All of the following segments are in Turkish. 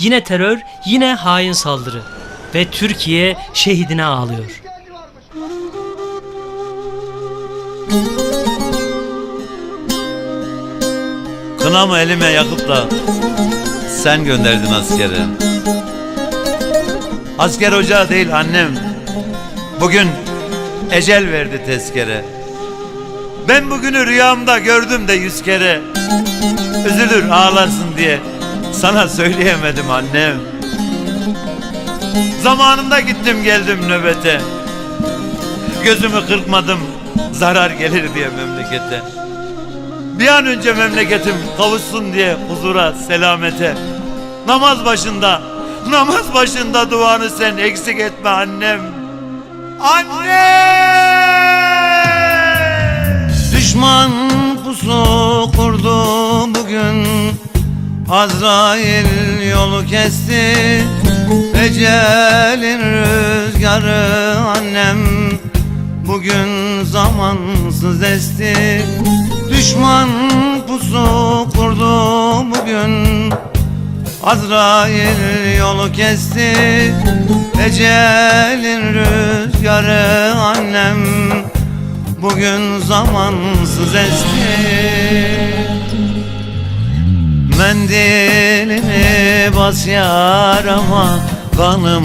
Yine terör, yine hain saldırı. Ve Türkiye şehidine ağlıyor. Kınamı elime yakıp da sen gönderdin askere. Asker ocağı değil annem. Bugün ecel verdi tezkere. Ben bugünü rüyamda gördüm de yüz kere. Üzülür ağlarsın diye sana söyleyemedim annem. Zamanında gittim geldim nöbete. Gözümü kırpmadım zarar gelir diye memlekete. Bir an önce memleketim kavuşsun diye huzura, selamete. Namaz başında, namaz başında duanı sen eksik etme annem. Anne! Düşman pusu kurdu bugün Azrail yolu kesti Ecelin rüzgarı annem. Bugün zamansız esti Düşman pusu kurdu bugün. Azrail yolu kesti Ecelin rüzgarı annem. Bugün zamansız esti Mendilini bas yarama Kanım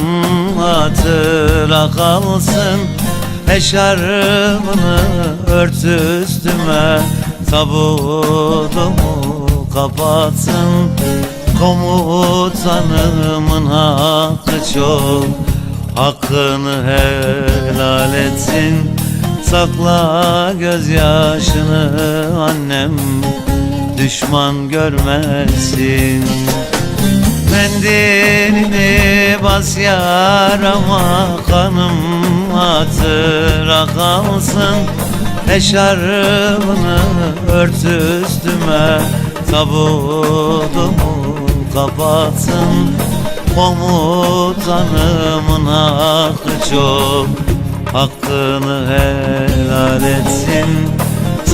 hatıra kalsın. Eşarbını ört üstüme Tabutumu kapatsın. Komutanımın hakkı çok Hakkını helal etsin. Sakla gözyaşını annem Düşman görmesin. Mendilini bas yarama Kanım hatıra kalsın. Eşarbını ört üstüme Tabutumu kapatsın. Komutanımın hakkı çok Hakkını helal etsin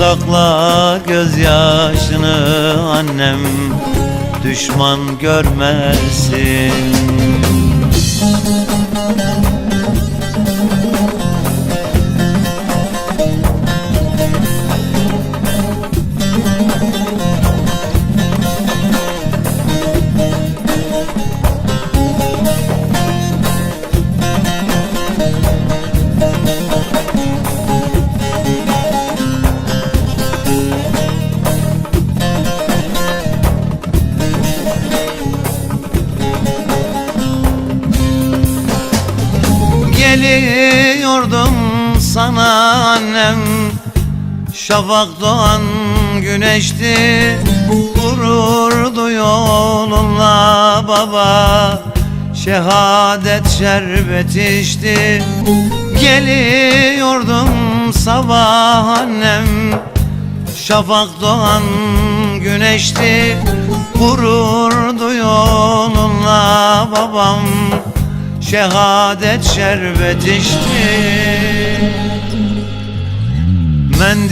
Sakla gözyaşını annem. Düşman görmesin sana annem. Şafak doğan güneşti Gururdu yolunla baba. Şehadet şerbet içti Geliyordum sabah annem. Şafak doğan güneşti Gururdu yolunla babam. Şehadet şerbet içti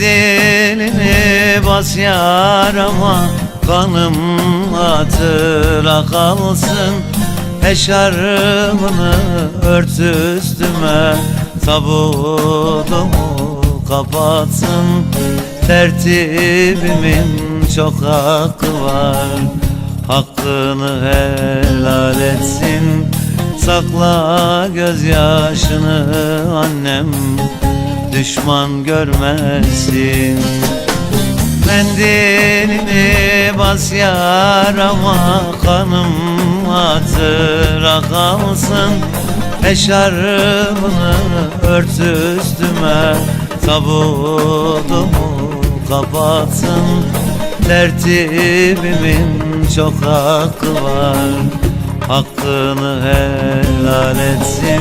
Mendilini bas yarama Kanım hatıra kalsın. Eşarbını ört üstüme Tabutumu kapatsın. Tertibimin çok hakkı var Hakkını helal etsin. Sakla gözyaşını annem Düşman görmesin. Mendilini bas yarama Kanım hatıra kalsın Eşarbını ört üstüme Tabutumu kapatsın. Tertibimin çok hakkı var Hakkını helal etsin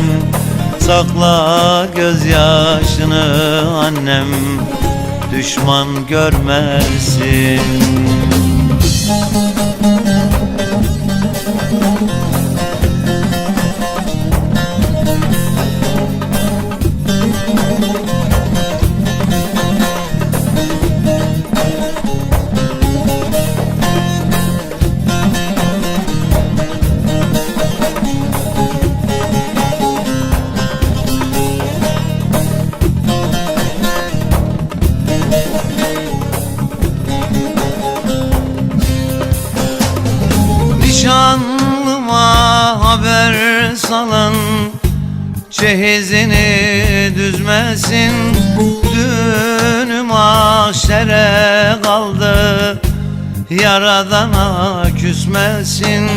Sakla gözyaşını annem Düşman görmesin Şanlıma haber salın Çehizini düzmesin. Dünü mahşere kaldı Yaradana küsmesin.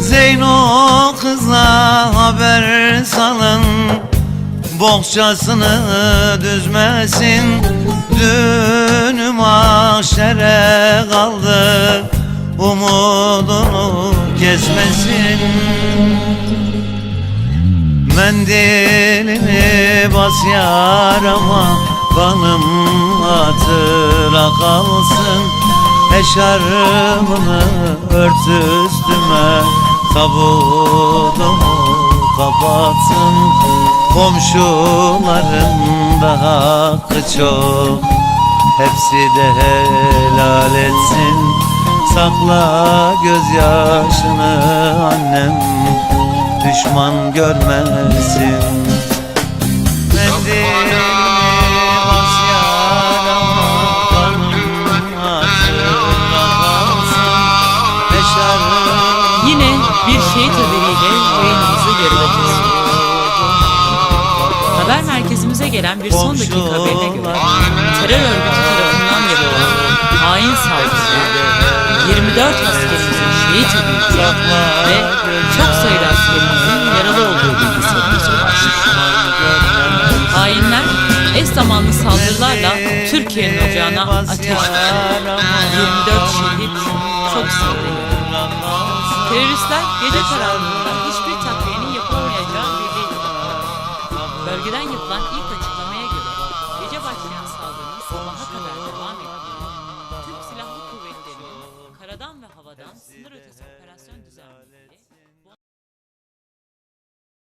Zeyno kıza haber salın Bohçasını düzmesin. Dünü mahşere kaldı Umudunu kesmesin Mendilini bas yarama Kanım hatıra kalsın. Eşarbını ört üstüme Tabutumu kapatsın. Komşuların da hakkı çok Hepsi de helal etsin Sakla gözyaşını annem Düşman görmesin Mendilini Yine bir şehit haberiyle yayınımızı kesiyoruz. Haber merkezimize gelen bir son dakika haberine göre terör örgütü tarafından yapılan hain saldırıda 24 askerimizin şehit edildiği ve çok sayıda askerimizin yaralı olduğu bilgisi. Hainler eş zamanlı saldırılarla Türkiye'nin ocağına ateş düşürdü. 24 şehit çok sayıda. Teröristler gece karanlığında hiçbir takviyenin yapılmayacağı bildirildi. Bölgeden yapılan ilk açıklamaya